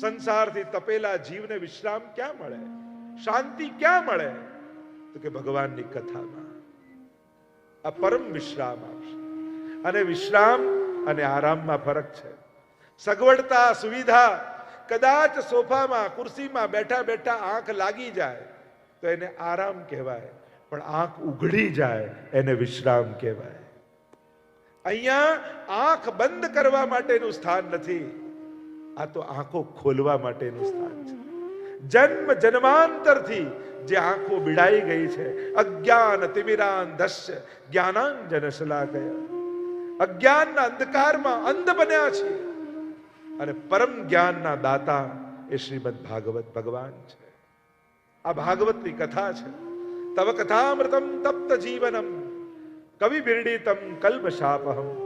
સંસારથી તપેલા જીવને વિશ્રામ ક્યાં મળે? શાંતિ ક્યાં મળે? તો કે ભગવાનની કથામાં. આ પરમ વિશ્રામ આપશે. અને વિશ્રામ અને આરામમાં ફરક છે. સગવડતા, સુવિધા, કદાચ સોફામાં, ખુરશીમાં બેઠા બેઠા આંખ લાગી જાય, તો એને આરામ કહેવાય. પણ આંખ ઉઘડી જાય, એને વિશ્રામ કહેવાય. અહીંયા આંખ બંધ કરવા માટેનું સ્થાન નથી. આ તો આંખો ખોલવા માટેનું સ્થાન છે. જન્મ જન્માંતરથી જે આંખો બીડાઈ ગઈ છે, અજ્ઞાન તિમિરાન દશ્ય જ્ઞાનાંજન ગયા અજ્ઞાનના અંધકારમાં અંધ બન્યા છે. અને પરમ જ્ઞાનના દાતા એ શ્રીમદ ભાગવત ભગવાન છે. આ ભાગવતની કથા છે. તવ કથામૃતમ તપ્ત જીવનમ, કવિ બિરડીતમ કલ્મશાપહમ.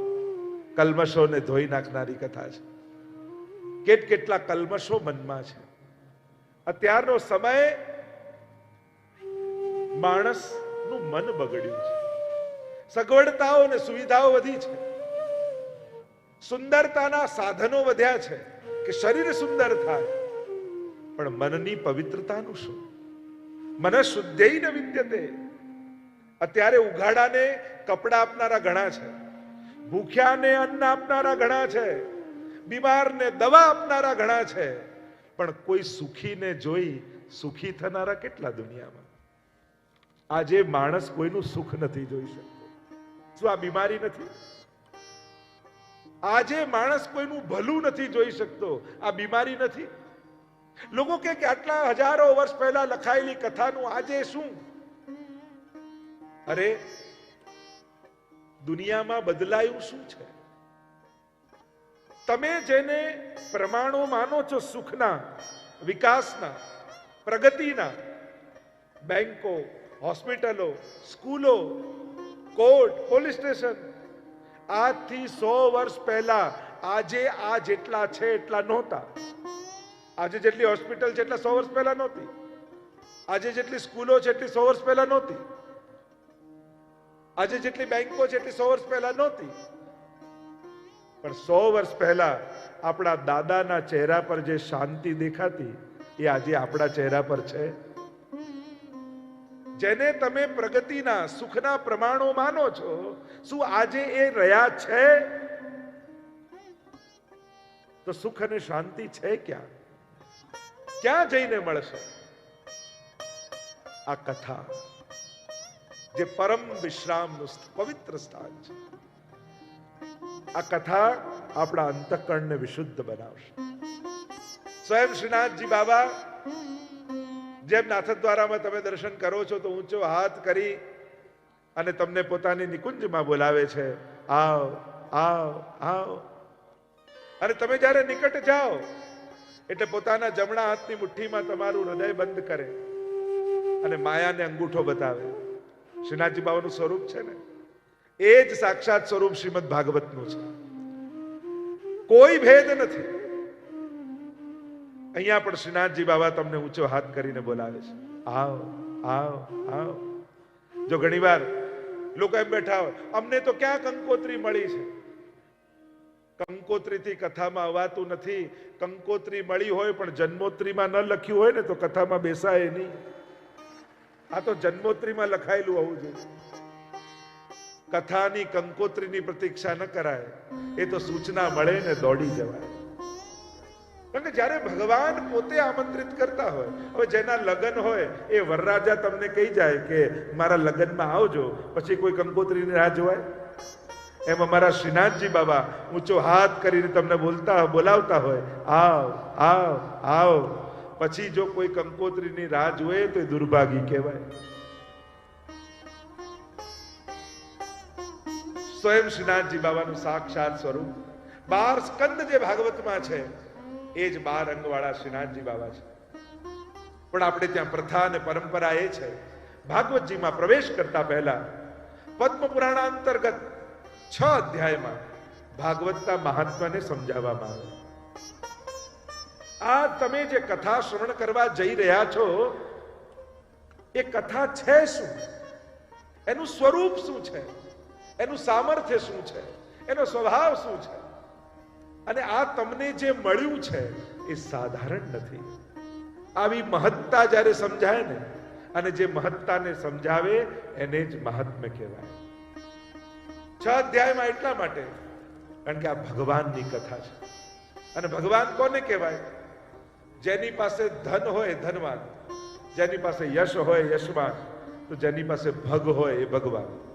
કલ્મશોને ધોઈ નાખનારી કથા છે. કેટ કેટલા કલ્મશો મનમાં છે. અત્યારનો સમય માણસનું મન બગડ્યું છે. સગવડતાઓ અને સુવિધાઓ વધી છે. સુંદરતાના સાધનો વધ્યા છે કે શરીર સુંદર થાય. પણ મનની પવિત્રતાનું શું? મન શુદ્ધૈ ન વિદ્યતે અત્યારે ઉઘાડાને કપડા આપનારા ઘણા છે. ભૂખ્યાને અન્ન આપનારા ઘણા છે. બીમારને દવા આપનારા ઘણા છે, પણ કોઈ સુખીને જોઈ સુખી થનારા કેટલા દુનિયામાં? આજે માણસ કોઈનું સુખ નથી જોઈ શકતો. શું આ બીમારી નથી? આજે માણસ કોઈનું ભલું નથી જોઈ શકતો. આ બીમારી નથી? લોકો કે આટલા હજારો વર્ષ પહેલા લખાયેલી કથાનું આજે શું? અરે, દુનિયામાં બદલાયું શું છે? તમે જેને પ્રમાણો માનો છો સુખના, વિકાસના, પ્રગતિના, બેંકો, હોસ્પિટલો, સ્કૂલો, કોર્ટ, પોલીસ સ્ટેશન, આજથી સો વર્ષ પહેલા આજે આ જેટલા છે એટલા નહોતા. આજે જેટલી હોસ્પિટલ છે એટલા સો વર્ષ પહેલા નહોતી. આજે જેટલી સ્કૂલો છે એટલી સો વર્ષ પહેલા નહોતી. આજે જેટલી બેંકો છે એટલી સો વર્ષ પહેલા નહોતી. પણ સો વર્ષ પહેલા આપણા દાદાના ચહેરા પર જે શાંતિ દેખાતી, એ આજે આપણા ચહેરા પર છે. જેને તમે પ્રગતિના, સુખના પ્રમાણો માનો છો, શું આજે એ રહ્યા છે? તો સુખ અને શાંતિ છે ક્યાં? ક્યાં જઈને મળશે? આ કથા, જે પરમ વિશ્રામનું સ્થ- પવિત્ર સ્થાન છે. આ કથા આપણા અંતઃકરણને વિશુદ્ધ બનાવશે. સ્વયં શ્રીનાથજી બાબા, જેમ નાથદ્વારામાં તમે દર્શન કરો છો, તો ઊંચો હાથ કરી અને તમને પોતાની નિકુંજમાં બોલાવે છે, આવ આવ આવ. અને તમે જ્યારે નિકટ જાઓ, એટલે પોતાના જમણા હાથની મુઠ્ઠીમાં તમારું હૃદય બંધ કરે અને માયાને અંગૂઠો બતાવે. શ્રીનાથજી બાબાનું સ્વરૂપ છે ને? એ જ સાક્ષાત સ્વરૂપ શ્રીમદ ભાગવતનું છે. કોઈ ભેદ નથી. અહીંયા પણ શ્રીનાથજી બાબા તમને ઊંચો હાથ કરીને બોલાવે છે. આવ આવ આવ. જો ઘણીવાર લોકો એમ બેઠા હોય, અમને તો ક્યાં કંકોત્રી મળી છે? કંકોત્રીથી કથામાં અવાતું નથી. કંકોત્રી મળી હોય પણ જન્મોત્રીમાં ન લખ્યું હોય ને તો કથામાં બેસાય નહીં. આ તો જન્મોત્રીમાં લખાયેલું હોવું જોઈએ. કથાની કંકોત્રીની પ્રતીક્ષા ન કરાય, એ તો સૂચના મળે ને દોડી જવાય. કારણ કે જ્યારે ભગવાન પોતે આમંત્રિત કરતા હોય, હવે જેના લગ્ન હોય, એ વરરાજા તમને કહી જાય કે, મારા લગ્નમાં આવજો, પછી કોઈ કંકોત્રીની રાહ જોવાય? એમ અમારા શ્રીનાથજી બાબા ઊંચો હાથ કરીને તમને બોલતા, બોલાવતા હોય, આવ આવ આવ. પછી જો કોઈ કંકોત્રીની રાહ જોવે તો એ દુર્ભાગી કહેવાય. સ્વયં શ્રીનાથજી બાબાનું સાક્ષાત સ્વરૂપ. બાર સ્કંદ જે ભાગવતમાં છે, એ જ બાર અંગવાળા શ્રીનાથજી બાબા છે. પણ આપણે ત્યાં પ્રથા અને પરંપરા એ છે, ભાગવતજીમાં પ્રવેશ કરતા પહેલા પદ્મ પુરાણ અંતર્ગત છ અધ્યાયમાં ભાગવતના મહાત્માને સમજાવવામાં આવે. આ તમે જે કથા શ્રવણ કરવા જઈ રહ્યા છો, એ કથા છે શું? એનું સ્વરૂપ શું છે? એનું સામર્થ્ય શું છે? એનો સ્વભાવ શું છે? અને આ તમને જે મળ્યું છે એ સાધારણ નથી. આવી મહત્તા જ્યારે સમજાય ને, અને જે મહત્તાને સમજાવે એને જ મહાત્મ્ય કહેવાય. છ અધ્યાયમાં એટલા માટે, કારણ કે આ ભગવાનની કથા છે. અને ભગવાન કોને કહેવાય? જેની પાસે ધન હોય ધનવાન, જેની પાસે યશ હોય યશવાન, તો જેની પાસે ભગ હોય એ ભગવાન.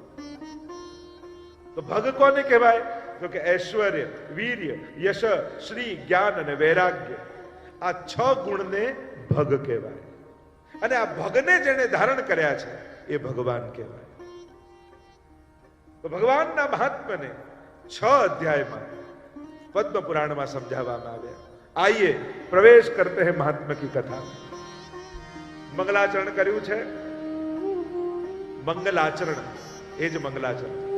તો ભગ કોને કહેવાય? તો કે ઐશ્વર્ય, વીર્ય, યશ, શ્રી, જ્ઞાન અને વૈરાગ્ય. આ છ ગુણને ભગ કહેવાય. અને આ ભગને જેને ધારણ કર્યા છે, એ ભગવાન કહેવાય. તો ભગવાનના મહાત્મને છ અધ્યાયમાં પદ્મ પુરાણમાં સમજાવવામાં આવ્યા. આઈએ, પ્રવેશ કરતે હે મહાત્મા કી કથા. મંગલાચરણ કર્યું છે? મંગલાચરણ, એ જ મંગલાચરણ.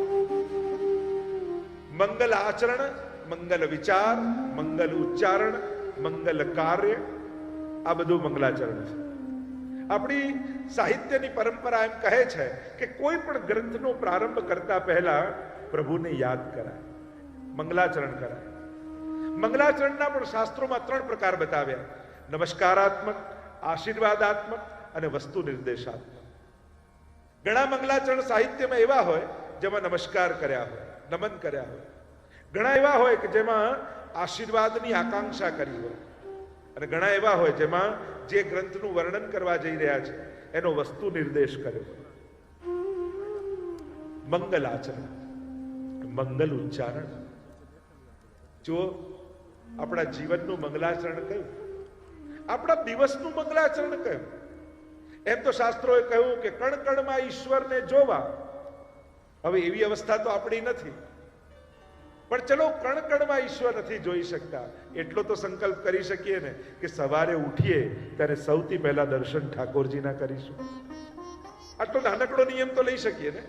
મંગલ આચરણ, મંગલ વિચાર, મંગલ ઉચ્ચારણ, મંગલ કાર્ય, આ બધું મંગલાચરણ છે. આપણી સાહિત્યની પરંપરા એમ કહે છે કે કોઈ પણ ગ્રંથનો પ્રારંભ કરતા પહેલા પ્રભુને યાદ કરાય, મંગલાચરણ કરાય. મંગલાચરણના પણ શાસ્ત્રોમાં ત્રણ પ્રકાર બતાવ્યા. નમસ્કારાત્મક, આશીર્વાદાત્મક અને વસ્તુ નિર્દેશાત્મક. ઘણા મંગલાચરણ સાહિત્યમાં એવા હોય જેમાં નમસ્કાર કર્યા હોય. નમન કર્યા હોય. ઘણા એવા હોય કે જેમાં આશીર્વાદની આકાંક્ષા કરી હોય. અને ઘણા એવા હોય જેમાં જે ગ્રંથનું વર્ણન કરવા જઈ રહ્યા છે, એનો વસ્તુ નિર્દેશ કર્યો મંગલ આચરણ મંગલ ઉચ્ચારણ. જો આપણા જીવનનું મંગલાચરણ કયું? આપણા દિવસનું મંગલાચરણ કયું? એમ તો શાસ્ત્રોએ કહ્યું કે કણ કણમાં ઈશ્વરને જોવા હવે એવી અવસ્થા તો આપણી નથી. પણ ચલો કણ કણમાં ઈશ્વર નથી જોઈ શકતા. એટલો તો સંકલ્પ કરી શકીએ ને કે સવારે ઉઠીએ ત્યારે સૌથી પહેલા દર્શન ઠાકોરજીના કરીશું. આટલો નાનકડો નિયમ તો લઈ શકીએ ને?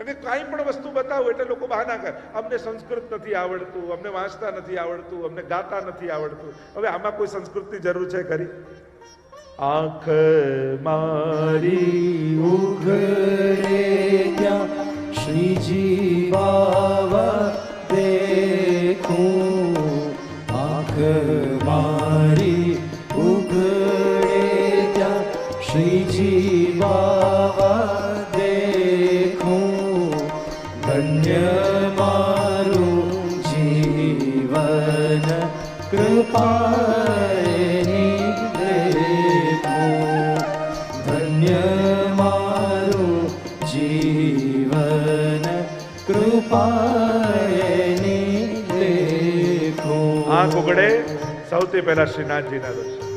અને કાંઈ પણ વસ્તુ બતાવો એટલે લોકો બહાના કરે અમને સંસ્કૃત નથી આવડતું, અમને વાંચતા નથી આવડતું, અમને ગાતા નથી આવડતું. હવે આમાં કોઈ સંસ્કૃતની જરૂર છે ખરી? આંખ મારી ઉઘરે દેખું સૌથી પહેલા શ્રીનાથજીના દર્શન.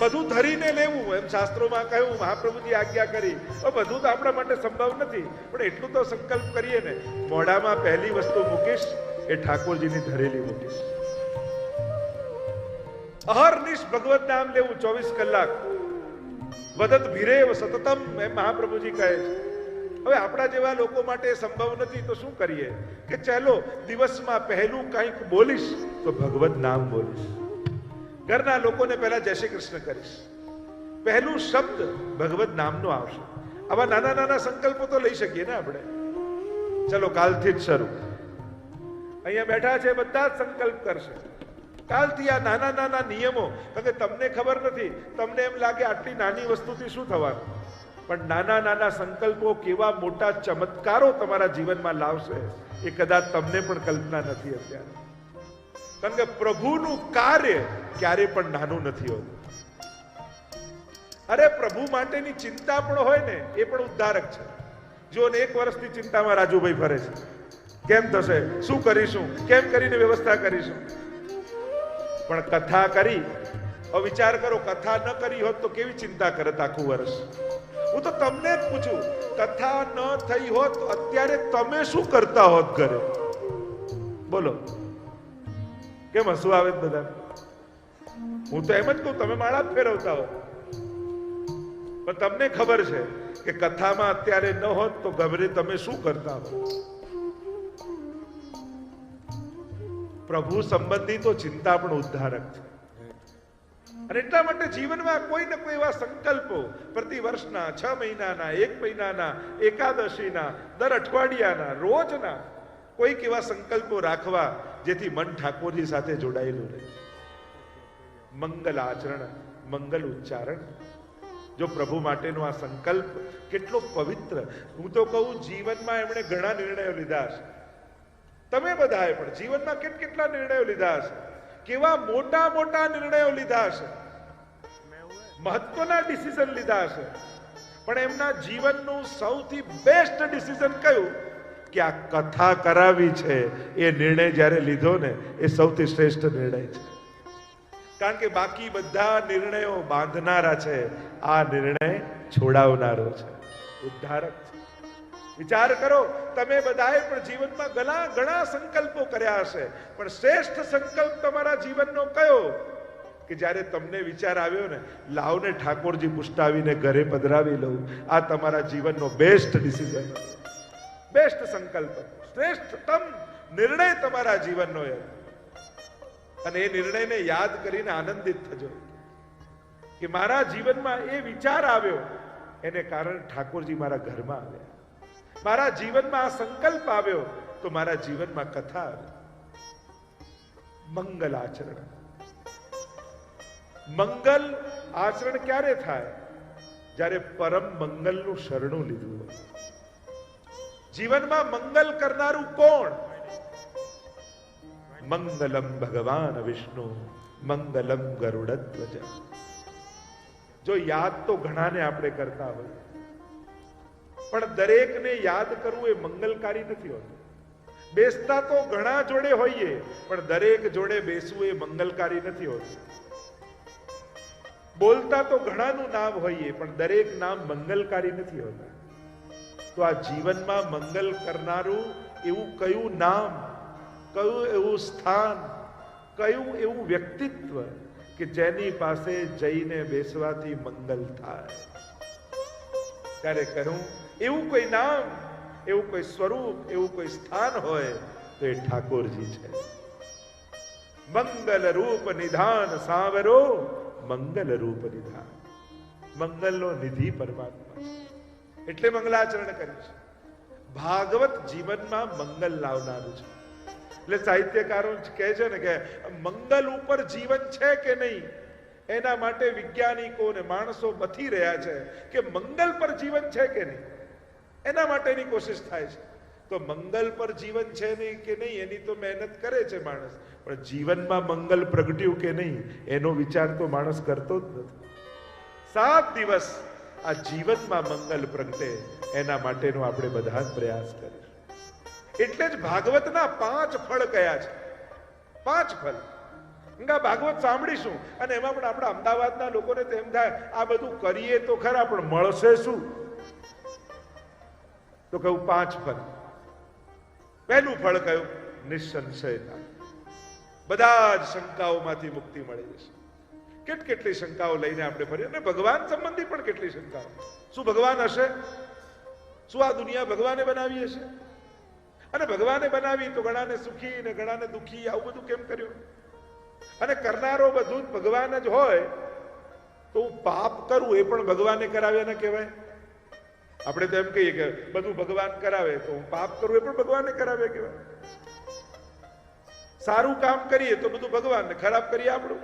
બધું ધરીને લેવું, એમ શાસ્ત્રોમાં કહ્યું, મહાપ્રભુજી આજ્ઞા કરી. બધું તો આપણા માટે સંભવ નથી, પણ એટલું તો સંકલ્પ કરીએ ને, મોઢામાં પહેલી વસ્તુ મૂકીશ, એ ઠાકોરજીની ધરેલી મૂકીશ. અહર્નિશ ભગવત નામ લેવું ચોવીસ કલાક. વદત ભીરે સતતમ, એમ મહાપ્રભુજી કહે છે. હવે આપણા જેવા લોકો માટે સંભવ નથી, તો શું કરીએ? કે ચાલો, દિવસમાં પહેલું કંઈક બોલીશ, તો ભગવત નામ બોલીશ. ઘરના લોકોને પહેલા જય શ્રી કૃષ્ણ કરીશ. પહેલું શબ્દ ભગવત નામનો આવશે. આવા નાના નાના સંકલ્પો તો લઈ શકીએ ને આપણે? ચલો, કાલથી જ શરૂ. અહીંયા બેઠા છે, બધા જ સંકલ્પ કરશે. કાલથી આ નાના નાના નિયમો, કારણ કે તમને ખબર નથી, તમને એમ લાગે આટલી નાની વસ્તુથી શું થવાનું? પણ નાના નાના સંકલ્પો કેવા મોટા ચમત્કારો તમારા જીવનમાં લાવશે એ કદાચ તમને પણ કલ્પના નથી અત્યારે. કારણ કે પ્રભુનું કાર્ય ક્યારે પણ નાનું નથી હોતું. અરે પ્રભુ માટેની ચિંતા પણ હોય ને, એ પણ ઉદ્ધારક છે. જો ને એક વર્ષની ચિંતામાં રાજુભાઈ ફરે છે. કેમ થશે? શું કરીશું? કેમ કરીને વ્યવસ્થા કરીશું? પણ કથા કરી વિચાર કરો, કથા ન કરી હોત તો કેવી ચિંતા કરત આખું વર્ષ? હું તો તમને જ પૂછું, કથા ન થઈ હોત, અત્યારે તમે શું કરતા હોત ઘરે? બોલો. કેમ હસવું આવે બધા હું તો એમ જ કહું, તમે માળા ફેરવતા હો. પણ તમને ખબર છે કે કથામાં અત્યારે ન હોત તો ગભરે તમે શું કરતા હો પ્રભુ સંબંધી તો ચિંતા પણ ઉદ્ધારક છે. અને એટલા માટે જીવનમાં કોઈ ને કોઈ એવા સંકલ્પો પ્રતિ વર્ષના છ મહિનાના, એક મહિનાના, એકાદશીના, દર અઠવાડિયાના, રોજના કોઈક એવા સંકલ્પો રાખવા જેથી મન ઠાકોરજી સાથે જોડાયેલું રહે. મંગલ આચરણ, મંગલ ઉચ્ચારણ. જો પ્રભુ માટેનો આ સંકલ્પ કેટલો પવિત્ર. હું તો કહું, જીવનમાં એમણે ઘણા નિર્ણયો લીધા છે. તમે બધાએ પણ જીવનમાં કેટ કેટલા નિર્ણયો લીધા હશે કેવા મોટા મોટા નિર્ણયો લીધા હશે? મહત્વના ડિસિઝન લીધા હશે. પણ એમના જીવનનું સૌથી બેસ્ટ ડિસિઝન કયું? કે આ કથા કરાવી છે. એ નિર્ણય જ્યારે લીધો ને, એ સૌથી શ્રેષ્ઠ નિર્ણય છે. કારણ કે બાકી બધા નિર્ણયો બાંધનારા છે. આ નિર્ણય છોડાવનારો છે. ઉદ્ધારક છે. વિચાર કરો, તમે બધાએ પણ જીવનમાં ઘણા ઘણા સંકલ્પો કર્યા હશે. પણ શ્રેષ્ઠ સંકલ્પ તમારા જીવનનો કયો? કે જ્યારે તમને વિચાર આવ્યો ને, લાવને ઠાકોરજી પુષ્ટાવીને ઘરે પધરાવી લઉં. આ તમારા જીવનનો બેસ્ટ ડિસિઝન બેસ્ટ સંકલ્પ. શ્રેષ્ઠતમ નિર્ણય તમારા જીવનનો એ. અને એ નિર્ણયને યાદ કરીને આનંદિત થજો. કે મારા જીવનમાં એ વિચાર આવ્યો, એને કારણે ઠાકોરજી મારા ઘરમાં આવ્યા. મારા જીવનમાં આ સંકલ્પ આવ્યો તો મારા જીવનમાં કથા આવી. મંગલ આચરણ. મંગલ આચરણ ક્યારે થાય? જ્યારે પરમ મંગલનું શરણું લીધું હોય. જીવનમાં મંગલ કરનારું કોણ? મંગલમ ભગવાન વિષ્ણુ, મંગલમ ગરુડધ્વજ. જો યાદ તો ઘણાને આપણે કરતા હોય પણ દરેકને યાદ કરવું એ મંગલકારી નથી હોતું. બેસતા તો ઘણા જોડે હોઈએ, પણ દરેક જોડે બેસવું એ મંગલકારી નથી હોતું. બોલતા તો ઘણાનું નામ હોઈએ, પણ દરેક નામ મંગલકારી નથી હોતા. તો આ જીવનમાં મંગલ કરનારું એવું કયું નામ, કયું એવું સ્થાન, કયું એવું વ્યક્તિત્વ કે જેની પાસે જઈને બેસવાથી મંગલ થાય? ત્યારે કહું એવું કોઈ નામ, એવું કોઈ સ્વરૂપ, એવું કોઈ સ્થાન હોય તો એ ઠાકોરજી છે. મંગલ રૂપ નિધાન સાવરો, મંગલ રૂપ નિધાન. મંગલનો નિધિ પરમાત્મા એટલે મંગલાચરણ કર્યું છે. ભાગવત જીવનમાં મંગલ લાવનારું છે. એટલે સાહિત્યકારો કહે છે ને કે મંગલ ઉપર જીવન છે કે નહીં? એના માટે વૈજ્ઞાનિકો ને માણસો બથી રહ્યા છે કે મંગલ પર જીવન છે કે નહીં? એના માટેની કોશિશ થાય છે. તો મંગલ પર જીવન છે નહીં કે નહીં, એની તો મહેનત કરે છે માણસ. પણ જીવનમાં મંગલ પ્રગટ્યું કે નહીં, એનો વિચાર તો માણસ કરતો જ નથી. સાત દિવસ આ જીવનમાં મંગલ પ્રગટે, એના માટેનો આપણે બધા જ પ્રયાસ કરીશું. એટલે જ ભાગવતના પાંચ ફળ કયા છે. પાંચ ફળ. ગંગા ભાગવત સાંભળીશું. અને એમાં પણ આપણા અમદાવાદના લોકોને તેમ થાય, આ બધું કરીએ તો ખરા, પણ મળશે શું? તો કહ્યું, પાંચ ફળ. પહેલું ફળ કહ્યું, નિસંશયતા. બધા જ શંકાઓમાંથી મુક્તિ મળી જશે. કેટ કેટલી શંકાઓ લઈને આપણે ફરીએ? અને ભગવાન સંબંધી પણ કેટલી શંકાઓ. શું ભગવાન હશે? શું આ દુનિયા ભગવાને બનાવી હશે? અને ભગવાને બનાવી તો ઘણાને સુખી ને ઘણાને દુખી, આવું બધું કેમ કર્યું? અને કરનારો બધું જ ભગવાન જ હોય, તો હું પાપ કરું એ પણ ભગવાને કરાવ્યા ને કહેવાય? આપણે તો એમ કહીએ કે બધું ભગવાન કરાવે તો હું પાપ કરું, એ પણ ભગવાને કરાવે કહેવાય. સારું કામ કરીએ તો બધું ભગવાન ખરાબ કરીએ આપણું.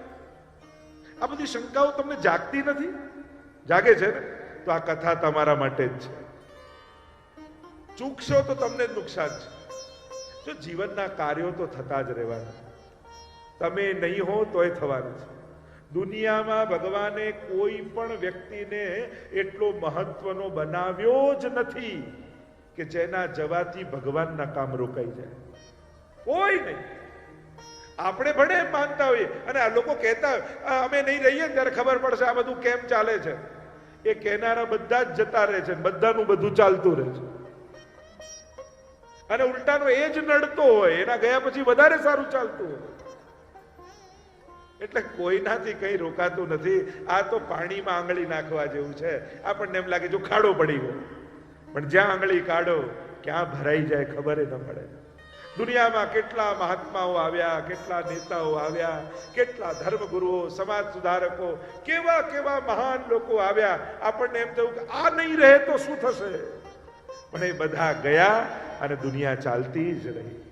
આ બધી શંકાઓ તમને જાગતી નથી? જાગે છે ને? તો આ કથા તમારા માટે જ છે. ચૂકશો તો તમને જ નુકસાન છે. જો જીવનના કાર્યો તો થતા જ રહેવાના. તમે નહીં હો તોય થવાનું છે. દુનિયામાં ભગવાને કોઈ પણ વ્યક્તિને એટલો મહત્વનો બનાવ્યો જ નથી કે જેના જવાથી ભગવાનના કામ રોકાઈ જાય. કોઈ નહીં. આપણે ભણે માનતા હોઈએ અને આ લોકો કહેતા હોય, "આ અમે નહીં રહીએ ત્યારે ખબર પડશે આ બધું કેમ ચાલે છે. એ કહેનારા બધા જ જતા રહે છે બધાનું બધું ચાલતું રહે છે. અને ઉલટાનો એ જ નડતો હોય એના ગયા પછી વધારે સારું ચાલતું હોય. એટલે કોઈનાથી કઈ રોકાતું નથી. આ તો પાણીમાં આંગળી નાખવા જેવું છે. આપણને એમ લાગે જો ખાડો પડી ગયો. પણ જ્યાં આંગળી કાઢો, ક્યાં ભરાઈ જાય ખબર ન પડે. દુનિયામાં કેટલા મહાત્માઓ આવ્યા, કેટલા નેતાઓ આવ્યા, કેટલા ધર્મગુરુઓ, સમાજ સુધારકો, કેવા કેવા મહાન લોકો આવ્યા. આપણને એમ થયું કે આ નહીં રહે તો શું થશે? પણ એ બધા ગયા અને દુનિયા ચાલતી જ રહી.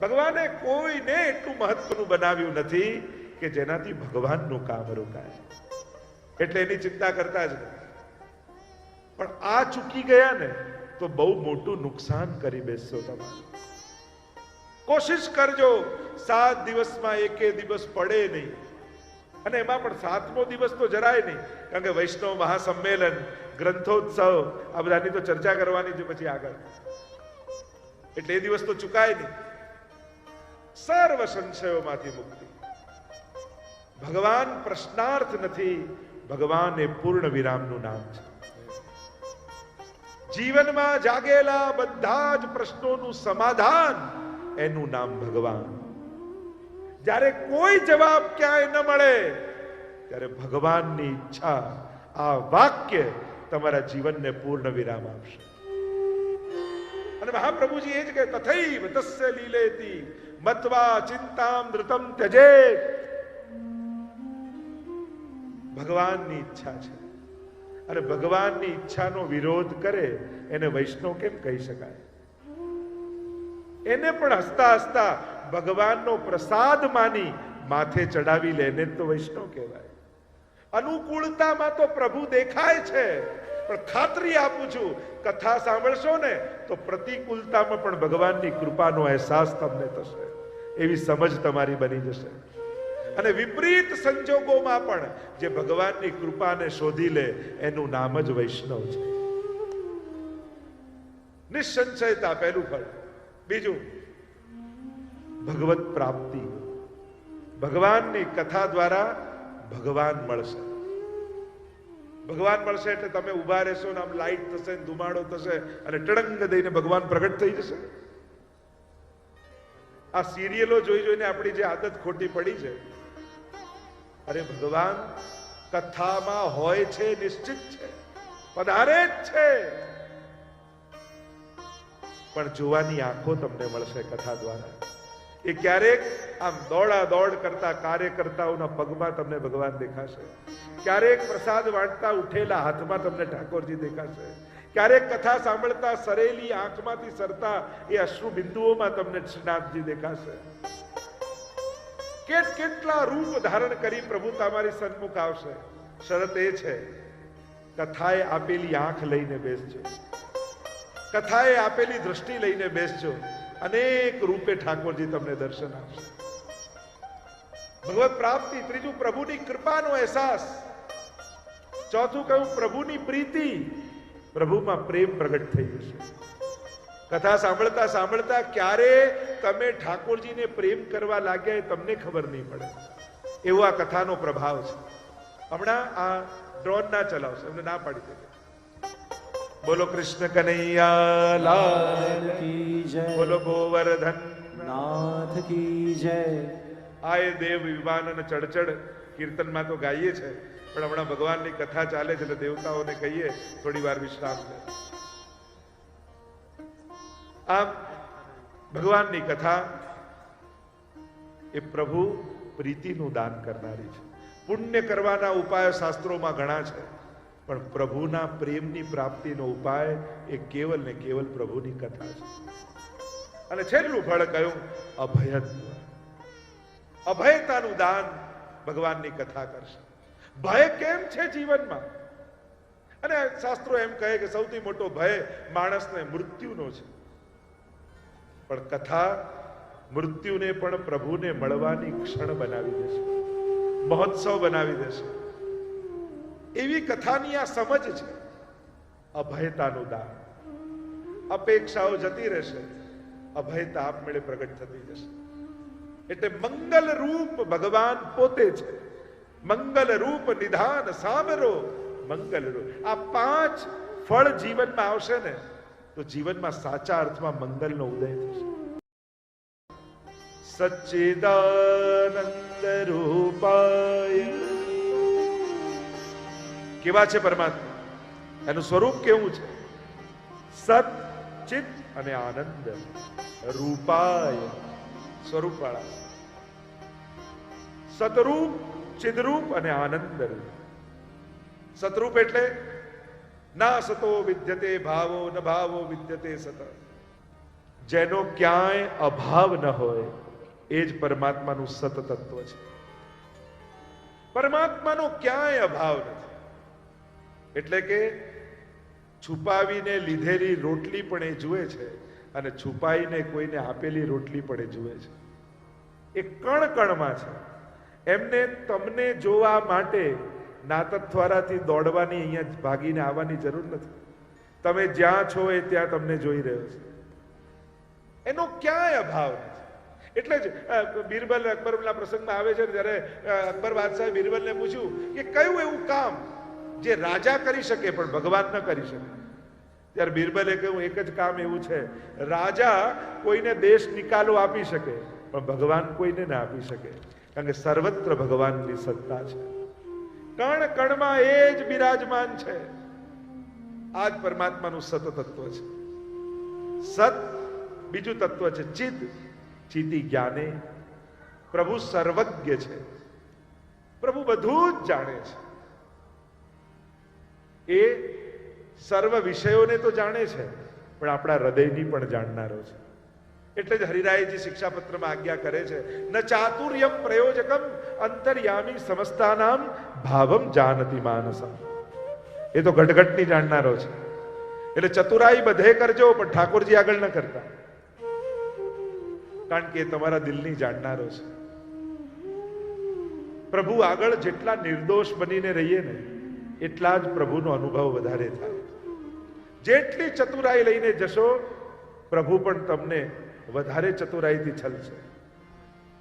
ભગવાને કોઈને એટલું મહત્વનું બનાવ્યું નથી કે જેનાથી ભગવાનનું કામ રોકાય. એટલે એની ચિંતા કરતા જ નહીં. પણ આ ચૂકી ગયા ને તો બહુ મોટું નુકસાન કરી બેસશો તમે કોશિશ કરજો, સાત દિવસમાં એકે દિવસ પડે નહીં. અને એમાં પણ સાતમો દિવસ તો જરાય નહીં. કારણ કે વૈષ્ણવ મહાસંમેલન, ગ્રંથોત્સવ, આ બધાની તો ચર્ચા કરવાની છે પછી આગળ. એટલે એ દિવસ તો ચુકાય નહીં. સર્વ સંશયોમાંથી મુક્તિ. ભગવાન પ્રશ્નાર્થ નથી, ભગવાન એ પૂર્ણ વિરામનું નામ છે. જીવનમાં જાગેલા બધા જ પ્રશ્નોનું સમાધાન એનું નામ ભગવાન. જ્યારે કોઈ જવાબ ક્યાંય ન મળે, ત્યારે ભગવાનની ઈચ્છા આ વાક્ય તમારા જીવનને પૂર્ણ વિરામ આપશે. અને મહાપ્રભુજી એ જ કે તથૈવ તસ્ય લીલેતી મત્વા ચિંતામ ધૃતમ ત્યજે ભગવાનની ઈચ્છા છે। અને ભગવાનની ઈચ્છાનો વિરોધ કરે, એને વૈષ્ણવ કેમ કહી શકાય? એને પણ હસતા હસતા ભગવાનનો પ્રસાદ માની માથે ચડાવી લે, એને તો વૈષ્ણવ કહેવાય. અનુકૂળતામાં તો પ્રભુ દેખાય છે પણ ખાતરી આપું છું, કથા સાંભળશો ને તો પ્રતિકૂળતામાં પણ ભગવાનની કૃપાનો અહેસાસ તમને થશે. એવી સમજ તમારી બની જશે. અને વિપરીત સંજોગોમાં પણ જે ભગવાનની કૃપાને શોધી લે, એનું નામ જ વૈષ્ણવ છે. નિસંશયતા પહેલું ફળ. બીજું, ભગવત પ્રાપ્તિ. ભગવાનની કથા દ્વારા ભગવાન મળશે. ભગવાન મળશે એટલે તમે ઊભા રહેશો ને આમ લાઈટ થશે ધુમાડો થશે અને ટડંગ દઈને ભગવાન પ્રગટ થઈ જશે. આ સિરિયલો જોઈ જોઈને આપણી જે આદત ખોટી પડી છે. અરે ભગવાન, કથામાં હોય છે, નિશ્ચિત છે, પધારે જ છે. પણ જોવાની આંખો તમને મળશે કથા દ્વારા. એ ક્યારેક આમ દોડા દોડ કરતા કાર્યકર્તાઓના પગમાં તમને ભગવાન દેખાશે. ક્યારેક પ્રસાદ વાંટતા ઉઠેલા હાથમાં તમને ઠાકોરજી દેખાશે. ક્યારેક કથા સાંભળતા સરેલી આંખમાંથી સરતા એ અશ્રુ બિંદુઓમાં તમને શ્રીનાથજી દેખાશે. કેટ કેટલા રૂપ ધારણ કરી પ્રભુ તમારી સન્મુખ આવશે. શરત એ છે, કથાએ આપેલી આંખ લઈને બેસજો. કથાએ આપેલી દ્રષ્ટિ લઈને બેસજો. અનેક રૂપે ઠાકોરજી તમને દર્શન આપશે. ભગવત પ્રાપ્તિ, ત્રીજું પ્રભુની કૃપાનો અહેસાસ. ચોથું કહ્યું, પ્રભુની પ્રીતિ પ્રભુમાં પ્રેમ પ્રગટ થઈ જશે. કથા સાંભળતા સાંભળતા ક્યારે તમે ઠાકોરજીને પ્રેમ કરવા લાગ્યા એ તમને ખબર નહીં પડે. એવો આ કથાનો પ્રભાવ છે. હમણાં આ ડ્રોન ના ચલાવશે, એમને ના પાડી દે બોલો કૃષ્ણ કનૈયા લાલ કી જય. બોલો ગોવર્ધન. નાથ કી જય. આ એ દેવ વિમાન અને ચડચડ. કીર્તનમાં તો ગાઈએ છે પણ હમણાં ભગવાનની કથા ચાલે છે એટલે દેવતાઓને કહીએ થોડી વાર વિશ્રામ લે. આમ ભગવાનની કથા એ પ્રભુ પ્રીતિનું દાન કરનારી છે. પુણ્ય કરવાના ઉપાયો શાસ્ત્રોમાં ઘણા છે. પણ પ્રભુના પ્રેમની પ્રાપ્તિનો ઉપાય એ કેવલ ને કેવલ પ્રભુની કથા છે. અને છેલ્લું ફળ કયું? અભયત્વ અભયતાનું દાન ભગવાનની કથા કરશે. ભય કેમ છે જીવનમાં? અને શાસ્ત્રો એમ કહે કે સૌથી મોટો ભય માણસને મૃત્યુનો છે. પણ કથા મૃત્યુને પણ પ્રભુને મળવાની ક્ષણ બનાવી દેશે. મહોત્સવ બનાવી દેશે. એવી કથાની આ સમજ છે. અભયતાનું દાન. અપેક્ષાઓ જતી રહેશે. અભયતા આપમેળે પ્રગટ થતી જશે. એટલે મંગલ રૂપ ભગવાન પોતે છે. મંગલ રૂપ નિધાન સામરો મંગલ આ પાંચ ફળ જીવનમાં આવશે ને, તો જીવનમાં સાચા અર્થમાં મંગલનો ઉદય થશે. સચ્ચિદાનંદ રૂપાય કેવા છે પરમાત્મા? એનું સ્વરૂપ કેવું છે? સત ચિત અને આનંદ રૂપાય સ્વરૂપ વાળા સતરૂપ, ચિદરૂપ અને આનંદ રૂપ. સતરૂપ એટલે ના સતો વિદ્યતે, ભાવો ન ભાવો વિદ્યતે સત. જેનો ક્યાંય અભાવ ન હોય, એ જ પરમાત્માનું સત તત્વ છે. પરમાત્માનો ક્યાંય અભાવ નથી. એટલે કે છુપાવીને લીધેલી રોટલી પણ એ જુએ છે અને છુપાઈને કોઈને આપેલી રોટલી પણ એ જુએ છે. એ કણ કણમાં છે. એમને તમને જોવા માટે નાતત્વારાથી દોડવાની અહીંયા ભાગીને આવવાની જરૂર નથી. તમે જ્યાં છો એ ત્યાં તમને જોઈ રહ્યો છે. એનો ક્યાંય અભાવ નથી. એટલે જ બિરબલ અકબરના પ્રસંગમાં આવે છે ને, જ્યારે અકબર બાદશાહે બિરબલને પૂછ્યું કે કયું એવું કામ જે રાજા કરી શકે પણ ભગવાન ન કરી શકે. ત્યારે બિરબલે કહ્યું એક જ કામ એવું છે. રાજા કોઈને દેશ નિકાલો આપી શકે, પણ ભગવાન કોઈને ના આપી શકે. કારણ કે સર્વત્ર ભગવાનની સત્તા છે. કણ કણમાં એ જ બિરાજમાન છે. આ જ પરમાત્માનું સત તત્વ છે. સત બીજું તત્વ છે ચિત્ત. ચિતિ જ્ઞાને પ્રભુ સર્વજ્ઞ છે. પ્રભુ બધું જ જાણે છે. એ સર્વ વિષયોને તો જાણે છે, પણ આપણા હૃદયની પણ જાણનારો છે. એટલે જ હરિરાયજી શિક્ષાપત્રમાં આજ્ઞા કરે છે, ન ચાતુર્યમ પ્રયોજકમ અંતર્યામી સમસ્તાનામ ભાવમ જાનતી માનસમ. એ તો ઘટઘટની જાણનારો છે. એટલે ચતુરાઈ બધે કરજો, પણ ઠાકોરજી આગળ ન કરતા. કારણ કે એ તમારા દિલની જાણનારો છે. પ્રભુ આગળ જેટલા નિર્દોષ બનીને રહીએ ને એટલા જ પ્રભુનો અનુભવ વધારે થાય. જેટલી ચતુરાઈ લઈને જશો, પ્રભુ પણ તમને વધારે ચતુરાઈથી છલશે.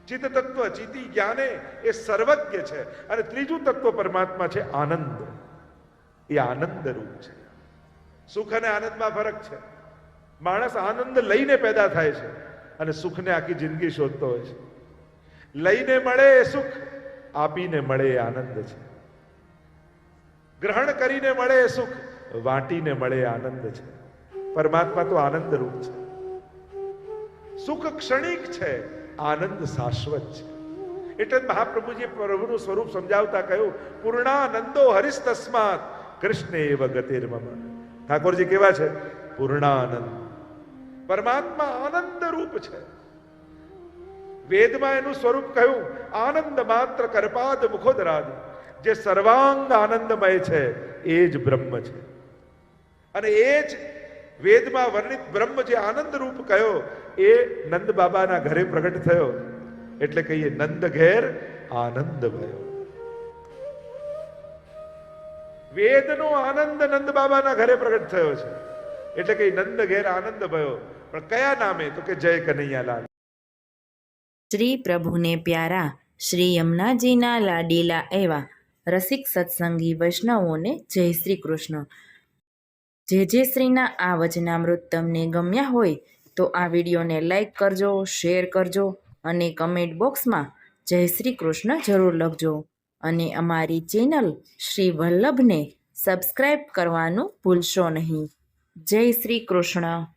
ચિત્ત તત્વ ચિતિ જ્ઞાને એ સર્વજ્ઞ છે. અને ત્રીજું તત્વ પરમાત્મા છે આનંદ. એ આનંદ રૂપ છે. સુખ અને આનંદમાં ફરક છે. માણસ આનંદ લઈને પેદા થાય છે અને સુખને આખી જિંદગી શોધતો હોય છે. લઈને મળે એ સુખ, આપીને મળે એ આનંદ છે. ગ્રહણ કરીને મળે એ સુખ, વાટીને મળે આનંદ છે. પરમાત્મા તો આનંદ રૂપ છે. સુખ ક્ષણિક છે, આનંદ શાશ્વત છે. એટલે મહાપ્રભુજી પ્રભુનું સ્વરૂપ સમજાવતા કહ્યું, પૂર્ણાનંદો હરીશ તસ્માત કૃષ્ણ એવ ગતિર્મમ. ઠાકોરજી કેવા છે? પૂર્ણાનંદ. પરમાત્મા આનંદ રૂપ છે. વેદમાં એનું સ્વરૂપ કહ્યું, આનંદ માત્ર કરપાદ મુખોદરાદ. જે સર્વાંગ આનંદમય છે, એ જ બ્રહ્મ છે. અને એ જ વેદમાં વર્ણિત બ્રહ્મ જે આનંદ રૂપ કયો, એ નંદ બાબાના ઘરે પ્રગટ થયો. એટલે કહીએ, નંદ ઘેર આનંદ ભયો વેદનો આનંદ નંદ બાબાના ઘરે પ્રગટ થયો છે. એટલે કે નંદ ઘેર આનંદ ભયો પણ કયા નામે? તો કે જય કનૈયાલાલ. શ્રી પ્રભુને પ્યારા, શ્રી યમુનાજીના લાડીલા એવા રસિક સત્સંગી વૈષ્ણવોને જય શ્રી કૃષ્ણ. જે જે શ્રીના આ વચનામૃત તમને ગમ્યા હોય તો આ વિડીયોને લાઈક કરજો, શેર કરજો અને કમેન્ટ બોક્સમાં જય શ્રી કૃષ્ણ જરૂર લખજો. અને અમારી ચેનલ શ્રી વલ્લભને સબસ્ક્રાઈબ કરવાનું ભૂલશો નહીં. જય શ્રી કૃષ્ણ.